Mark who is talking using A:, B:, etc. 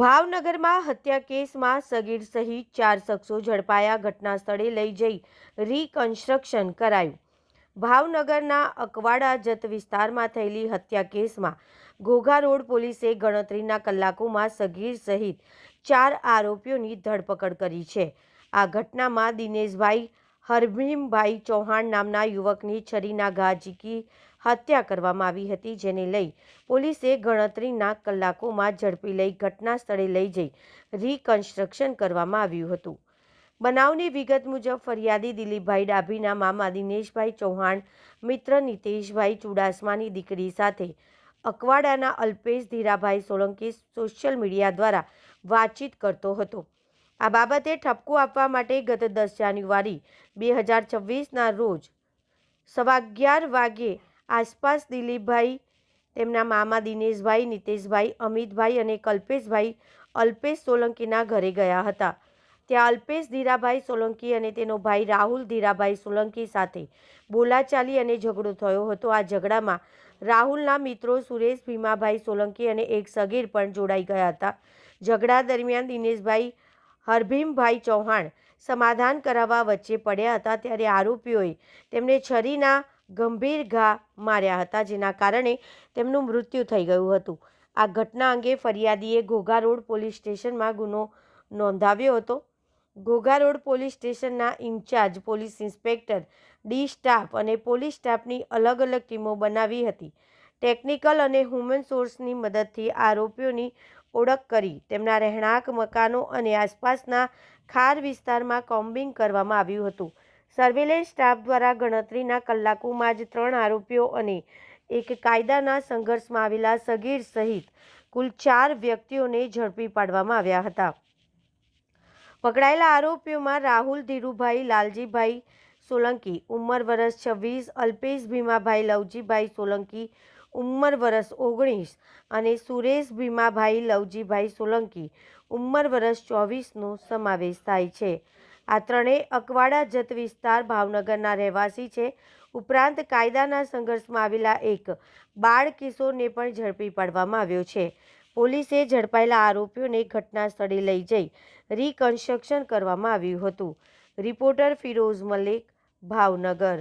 A: ભાવનગરમાં હત્યા કેસમાં સગીર સહિત ચાર શખ્સો ઝડપાયા ઘટના સ્થળે લઈ જઈ રીકન્સ્ટ્રક્શન કરાયું. ભાવનગરના અકવાડા જત વિસ્તારમાં થયેલી હત્યા કેસમાં ઘોઘા રોડ પોલીસે ગણતરીના કલાકોમાં સગીર સહિત ચાર આરોપીઓની ધરપકડ કરી છે. આ ઘટનામાં દિનેશભાઈ હરભીમભાઈ ચૌહાણ નામના યુવકની છરીના ઘા ઝીકી હત્યા કરવામાં આવી હતી, જેને લઈ પોલીસે ગણતરીના કલાકોમાં ઝડપી લઈ ઘટના સ્થળે લઈ જઈ રીકન્સ્ટ્રક્શન કરવામાં આવ્યું હતું. બનાવની વિગત મુજબ ફરિયાદી દિલીપભાઈ ડાભીના મામા દિનેશભાઈ ચૌહાણ, મિત્ર નિતેશભાઈ ચુડાસમાની દીકરી સાથે અકવાડાના અલ્પેશ ધીરાભાઈ સોલંકી સોશિયલ મીડિયા દ્વારા વાતચીત કરતો હતો. આ બાબતે ઠપકો આપવા માટે ગત દસ જાન્યુઆરી બે હજાર છવ્વીસના રોજ સવા અગિયાર વાગ્યે આસપાસ દિલીપભાઈ, તેમના મામા દિનેશભાઈ, નિતેશભાઈ, અમિતભાઈ અને કલ્પેશભાઈ અલ્પેશ સોલંકીના ઘરે ગયા હતા. ત્યાં અલ્પેશ ધીરાભાઈ સોલંકી અને તેનો ભાઈ રાહુલ ધીરાભાઈ સોલંકી સાથે બોલાચાલી અને ઝઘડો થયો હતો. આ ઝઘડામાં રાહુલના મિત્રો સુરેશ ભીમાભાઈ સોલંકી અને એક સગીર પણ જોડાઈ ગયા હતા. ઝઘડા દરમિયાન દિનેશભાઈ હરભીમભાઈ ચૌહાણ સમાધાન કરાવવા વચ્ચે પડ્યા હતા ત્યારે આરોપીઓએ તેમને છરીના ગંભીર ઘા માર્યા હતા, જેના કારણે તેમનું મૃત્યુ થઈ ગયું હતું. આ ઘટના અંગે ફરિયાદીએ ઘોઘા રોડ પોલીસ સ્ટેશનમાં ગુનો નોંધાવ્યો હતો. ઘોઘા રોડ પોલીસ સ્ટેશનના in charge, police inspector, D staff અને પોલીસ સ્ટાફની અલગ અલગ ટીમો બનાવી હતી. ટેકનિકલ અને હ્યુમન સોર્સની મદદથી આરોપીઓની ઓળખ કરી. તેમના રહેણાંક, મકાનો અને આસપાસના ખાર વિસ્તારમાં કોમ્બિંગ કરવામાં આવ્યું હતું. સર્વેલન્સ સ્ટાફ દ્વારા ગણતરીના કલાકોમાં જ ત્રણ આરોપીઓ અને એક કાયદાના સંઘર્ષમાં આવેલા સગીર સહિત કુલ ચાર વ્યક્તિઓને ઝડપી પાડવામાં આવ્યા હતા. પકડાયેલા આરોપીઓમાં રાહુલ ધીરુભાઈ, લાલજીભાઈ સોલંકી, ઉંમર વર્ષ છવ્વીસ, અલ્પેશ ભીમાભાઈ, લવજીભાઈ સોલંકી ઉંમર વર્ષ ઓગણીસ અને સુરેશ ભીમાભાઈ લવજીભાઈ સોલંકી ઉંમર વર્ષ ચોવીસનો સમાવેશ થાય છે. આ ત્રણેય અકવાડા જત વિસ્તાર ભાવનગરના રહેવાસી છે. ઉપરાંત કાયદાના સંઘર્ષમાં આવેલા એક બાળ કિશોરને પણ ઝડપી પાડવામાં આવ્યો છે. પોલીસે ઝડપાયેલા આરોપીઓને ઘટના સ્થળે લઈ જઈ રીકન્સ્ટ્રક્શન કરવામાં આવ્યું હતું. રિપોર્ટર ફિરોઝ મલિક, ભાવનગર.